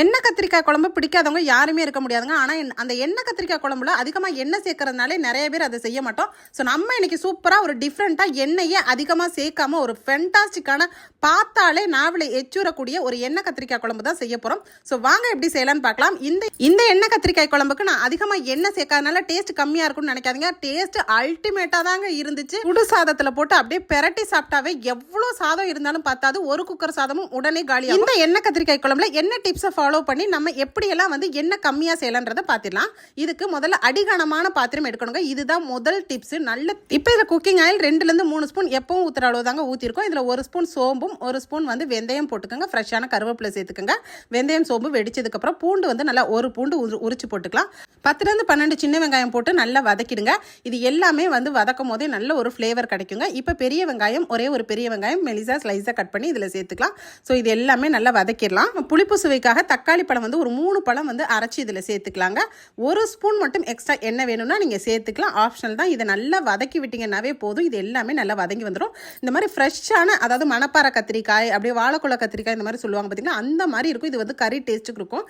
எண்ணெய் கத்திரிக்காய் குழம்பு பிடிக்காதவங்க யாருமே இருக்க முடியாதுங்க. ஆனால் அந்த எண்ணெய் கத்திரிக்காய் குழம்புல அதிகமாக எண்ணெய் சேர்க்கறதுனாலே நிறைய பேர் அதை செய்ய மாட்டோம். ஸோ நம்ம இன்னைக்கு சூப்பராக ஒரு டிஃப்ரெண்ட்டாக எண்ணெயை அதிகமாக சேர்க்காம ஒரு ஃபென்டாஸ்டிக்கான பார்த்தாலே நாவலை எச்சூரக்கூடிய ஒரு எண்ணெய் கத்திரிக்காய் குழம்பு தான் செய்ய போகிறோம் ஸோ வாங்க எப்படி செய்யலாம்னு பார்க்கலாம். இந்த இந்த எண்ணெய் கத்திரிக்காய் குழம்புக்கு நான் அதிகமாக எண்ணெய் சேர்க்காதனால டேஸ்ட் கம்மியாக இருக்கும்னு நினைக்காதீங்க. டேஸ்ட் அல்டிமேட்டாக தாங்க இருந்துச்சு. குடு சாதத்தில் போட்டு அப்படியே பெரட்டி சாப்பிட்டாவே எவ்வளோ சாதம் இருந்தாலும் பார்த்தாது ஒரு குக்கர் சாதமும் உடனே காலி இந்த எண்ணெய் கத்திரிக்காய் குழம்புல என்ன டிப்ஸை ஃபாலோ பண்ணி நம்ம எப்படியெல்லாம் வந்து என்ன கம்மியாக செய்யலான்றதை பார்த்துடலாம். இதுக்கு முதல்ல அடிகனமான பாத்திரம் எடுக்கணுங்க. இதுதான் முதல் டிப்ஸு நல்ல இப்போ இதில் குக்கிங் ஆயில் ரெண்டுலேருந்து மூணு ஸ்பூன் எப்பவும் ஊற்றுற அளவு தாங்க ஊற்றிருக்கோம் இதில் ஒரு ஸ்பூன் சோம்பும் ஒரு ஸ்பூன் வந்து வெந்தயம் போட்டுக்கோங்க. ஃப்ரெஷ்ஷான கருவேப்பிலை சேர்த்துக்கோங்க. வெந்தயம் சோம்பு வெடிச்சதுக்கப்புறம் பூண்டு வந்து நல்லா ஒரு பூண்டு உரிச்சு போட்டுக்கலாம். பத்துலேருந்து பன்னெண்டு சின்ன வெங்காயம் போட்டு நல்லா வதக்கிடுங்க. இது எல்லாமே வந்து வதக்கும் போதே நல்ல ஒரு ஃப்ளேவர் கிடைக்குங்க. இப்போ பெரிய வெங்காயம் ஒரே ஒரு பெரிய வெங்காயம் மெலிசா ஸ்லைஸாக கட் பண்ணி இதில் சேர்த்துக்கலாம். ஸோ இது எல்லாமே நல்லா வதக்கிடலாம். புளிப்பு சுவைக்காக தக்காளி பழம் வந்து ஒரு மூணு பழம் வந்து அரைச்சி இதில் சேர்த்துக்கலாங்க. ஒரு ஸ்பூன் மட்டும் எக்ஸ்ட்ரா எண்ணெய் வேணும்னா நீங்கள் சேர்த்துக்கலாம். ஆப்ஷனல் தான். இதை நல்லா வதக்கி விட்டிங்கன்னாவே போதும். இது எல்லாமே நல்லா வதங்கி வந்துடும் இந்த மாதிரி ஃப்ரெஷ்ஷான அதாவது மணப்பாறை கத்திரிக்காய் அப்படியே வாழைக்குள்ள கத்திரிக்காய் இந்த மாதிரி சொல்லுவாங்க பார்த்தீங்கன்னா அந்த மாதிரி இருக்கும். இது வந்து கறி டேஸ்ட்டுக்கு இருக்கும்.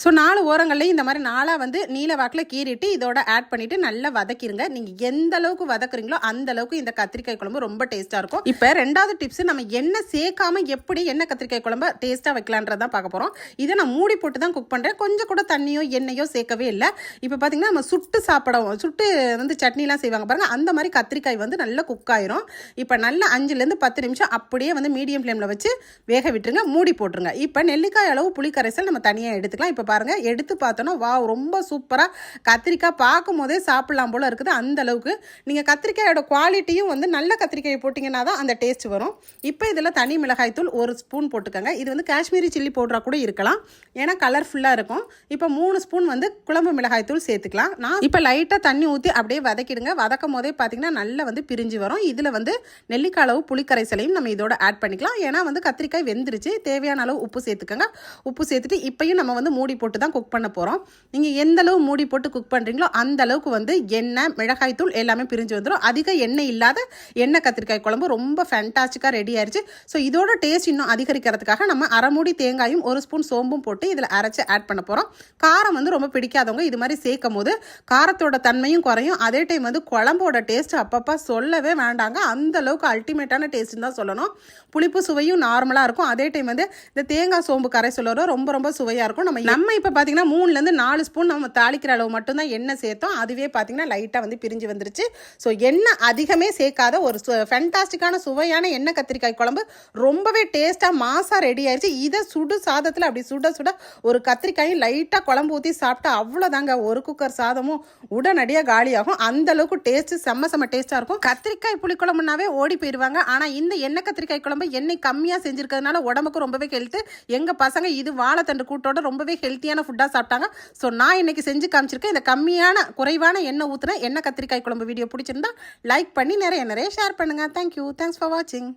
ஸோ நாலு ஓரங்கள்லையும் இந்த மாதிரி நாளாக வந்து நீல வாக்கில் கீறிட்டு இதோட ஆட் பண்ணிவிட்டு நல்லா வதக்கிடுங்க நீங்கள் எந்த அளவுக்கு வதக்குறீங்களோ அந்த அளவுக்கு இந்த கத்திரிக்காய் குழம்பு ரொம்ப டேஸ்ட்டாக இருக்கும். இப்போ ரெண்டாவது டிப்ஸ் நம்ம எண்ணெய் சேர்க்காம எப்படி எண்ணெய் கத்திரிக்காய் குழம்பு டேஸ்ட்டாக வைக்கலான்றதான் பார்க்க போகிறோம் இதை நான் மூடி போட்டு தான் குக் பண்ணுறேன் கொஞ்சம் கூட தண்ணியோ எண்ணெயோ சேர்க்கவே இல்லை. இப்போ பார்த்தீங்கன்னா நம்ம சுட்டு சாப்பிடவும் சுட்டு வந்து சட்னிலாம் செய்வாங்க பாருங்கள் அந்த மாதிரி கத்திரிக்காய் வந்து நல்லா குக் ஆயிரும். இப்போ நல்லா அஞ்சுலேருந்து பத்து நிமிஷம் அப்படியே வந்து மீடியம் ஃப்ளேமில் வச்சு வேக விட்டுருங்க மூடி போட்டுருங்க. இப்போ நெல்லிக்காய் அளவு புளி கரைசல் நம்ம தனியாக எடுத்துக்கலாம். இப்போ பாருங்கள் எடுத்து பார்த்தோன்னா வா ரொம்ப சூப்பராக கத்திரிக்காய் பார்க்கும் போதே சாப்பிட்லாம் போல் இருக்குது. அந்த அளவுக்கு நீங்கள் கத்திரிக்காயோட குவாலிட்டியும் வந்து நல்ல கத்திரிக்காயை போட்டிங்கன்னா தான் அந்த டேஸ்ட் வரும். இப்போ இதில் தனி மிளகாய் தூள் ஒரு ஸ்பூன் போட்டுக்கோங்க. இது வந்து காஷ்மீரி சில்லி பவுடரா கூட இருக்கலாம். ஏன்னா கலர்ஃபுல்லாக இருக்கும். இப்போ மூணு ஸ்பூன் வந்து குழம்பு மிளகாய் தூள் சேர்த்துக்கலாம். நான் இப்போ லைட்டாக தண்ணி ஊற்றி அப்படியே வதக்கிடுங்க. வதக்கும் போதே பார்த்தீங்கன்னா நல்லா வந்து பிரிஞ்சு வரும். இதில் வந்து நெல்லிக்காய் அளவு புளிக்கரைசலையும் நம்ம இதோட ஆட் பண்ணிக்கலாம். ஏன்னா வந்து கத்திரிக்காய் வெந்துருச்சு. தேவையான அளவு உப்பு சேர்த்துக்கோங்க. உப்பு சேர்த்துட்டு இப்பையும் நம்ம வந்து மூடி போட்டு தான் குக் பண்ண போகிறோம் நீங்கள் எந்த அளவு மூடி போட்டு குக் பண்ணுறீங்களோ அந்த அளவுக்கு வந்து எண்ணெய் மிளகாய் தூள் எல்லாமே பிரிஞ்சு வந்துடும் அதிக எண்ணெய் இல்லாத எண்ணெய் கத்திரிக்காய் குழம்பு ரொம்ப ஃபேண்டாஸ்டிக்காக ரெடி ஆயிடுச்சு ஸோ இதோட டேஸ்ட் இன்னும் அதிகரிக்கிறதுக்காக நம்ம அரை மூடி தேங்காயும் ஒரு ஸ்பூன் சோம்பும் போட்டு இதில் அரைச்சி ஆட் பண்ண போகிறோம் காரம் வந்து ரொம்ப பிடிக்காதவங்க இது மாதிரி சேர்க்கும் போது காரத்தோட தன்மையும் குறையும். அதே டைம் வந்து குழம்போட டேஸ்ட் அப்பப்போ சொல்லவே வேண்டாங்க. அந்த அளவுக்கு அல்டிமேட்டான டேஸ்ட்னு தான் சொல்லணும். புளிப்பு சுவையும் நார்மலாக இருக்கும். அதே டைம் வந்து இந்த தேங்காய் சோம்பு கரை சொல்லறோம். ரொம்ப ரொம்ப சுவையாக இருக்கும். நம்ம நம்ம நம்ம இப்போ பார்த்தீங்கன்னா மூணுலேருந்து நாலு ஸ்பூன் நம்ம தாளிக்கிற அளவு மட்டும்தான் எண்ணெய் சேர்த்தோம். அதுவே பார்த்திங்கன்னா லைட்டாக வந்து பிரிஞ்சு வந்துருச்சு. ஸோ எண்ணெய் அதிகமே சேர்க்காத ஒரு ஃபென்டாஸ்டிக்கான சுவையான எண்ணெய் கத்திரிக்காய் குழம்பு ரொம்பவே டேஸ்ட்டாக மாசாக ரெடி ஆயிடுச்சு இதை சுடு சாதத்தில் அப்படி சுட சுட ஒரு கத்திரிக்காயும் லைட்டாக குழம்பு ஊற்றி சாப்பிட்டா அவ்வளோதாங்க ஒரு குக்கர் சாதமும் உடனடியாக காலியாகும். அந்த அளவுக்கு டேஸ்ட்டு செம்ம செம்ம டேஸ்ட்டாக இருக்கும். கத்திரிக்காய் புளிக்குழம்புனாவே ஓடி போயிடுவாங்க ஆனால் இந்த எண்ணெய் கத்திரிக்காய் குழம்பு எண்ணெய் கம்மியாக செஞ்சுருக்கிறதுனால உடம்புக்கு ரொம்பவே ஹெல்த்து எங்கள் பசங்க இது வாழைத்தண்டு கூட்டோட ரொம்பவே ஹெல்த்தியான ஃபுட்டாக சாப்பிட்டாங்க. ஸோ நான் இன்னைக்கு செஞ்சு காமிச்சிருக்கேன். இந்த கம்மியான குறைவான எண்ணெய் ஊற்றுன எண்ணெய் கத்திரிக்காய் குழம்பு வீடியோ பிடிச்சிருந்தா லைக் பண்ணி நிறைய நிறைய ஷேர் பண்ணுங்கள் தேங்க்யூ தேங்க்ஸ் ஃபார் வாட்சிங்